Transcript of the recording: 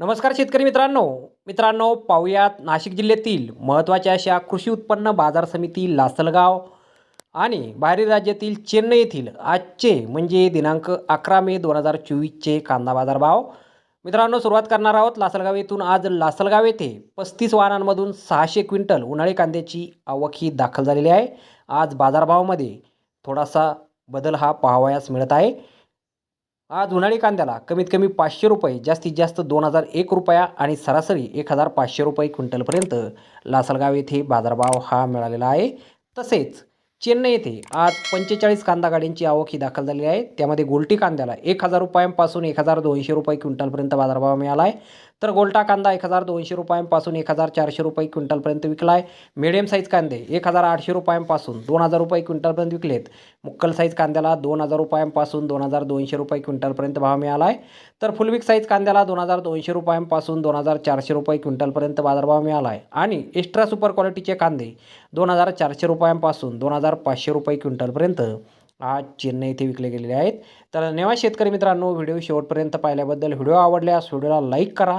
नमस्कार शेतकरी मित्रांनो. मित्रांनो पाहुयात नाशिक जिल्ह्यातील महत्त्वाच्या अशा कृषी उत्पन्न बाजार समिती लासलगाव आणि बाहेरील राज्यातील चेन्नई येथील आजचे म्हणजे दिनांक अकरा मे दोन हजार चोवीसचे कांदा बाजार भाव मित्रांनो सुरुवात करणार आहोत लासलगाव येथून. आज लासलगाव येथे पस्तीस वाहनांमधून सहाशे क्विंटल उन्हाळी कांद्याची आवक ही दाखल झालेली आहे. आज बाजारभावामध्ये थोडासा बदल हा पाहावयास मिळत आहे. आज उन्हाळी कांद्याला कमीत कमी पाचशे रुपये जास्तीत जास्त दोन हजार एक रुपया आणि सरासरी एक हजार पाचशे रुपये क्विंटलपर्यंत लासलगाव येथे बाजारभाव हा मिळालेला आहे. तसेच चेन्नई येथे आज पंचेचाळीस कांदा गाड्यांची आवक ही दाखल झालेली आहे. त्यामध्ये गोलटी कांद्याला एक हजार रुपयांपासून एक हजार दोनशे रुपये क्विंटलपर्यंत बाजारभाव मिळाला आहे. तर गोलटा कांदा एक हजार दोनशे रुपयांपासून एक हजार चारशे रुपये क्विंटलपर्यंत विकला आहे मिडियम साईज कांदे एक हजार आठशे रुपयांपासून दोन हजार रुपये क्विंटलपर्यंत विकलेत. मुक्कल साईज कांद्याला दोन हजार रुपयांपासून दोन हजार दोनशे रुपये क्विंटलपर्यंत भाव मिळाला आहे तर फुलविक साईज कांद्याला दोन हजार दोनशे रुपयांपासून दोन हजार चारशे रुपये क्विंटलपर्यंत बाजारभाव मिळाला आहे आणि एक्स्ट्रा सुपर क्वालिटीचे कांदे दोन हजार चारशे रुपयांपासून दोन हजार पाचशे रुपये क्विंटलपर्यंत आज चेन्नई येथे विकले गेलेले आहेत. तर धन्यवाद शेतकरी मित्रांनो व्हिडिओ शेवटपर्यंत पाहिल्याबद्दल व्हिडिओ आवडल्यास व्हिडिओला लाईक करा.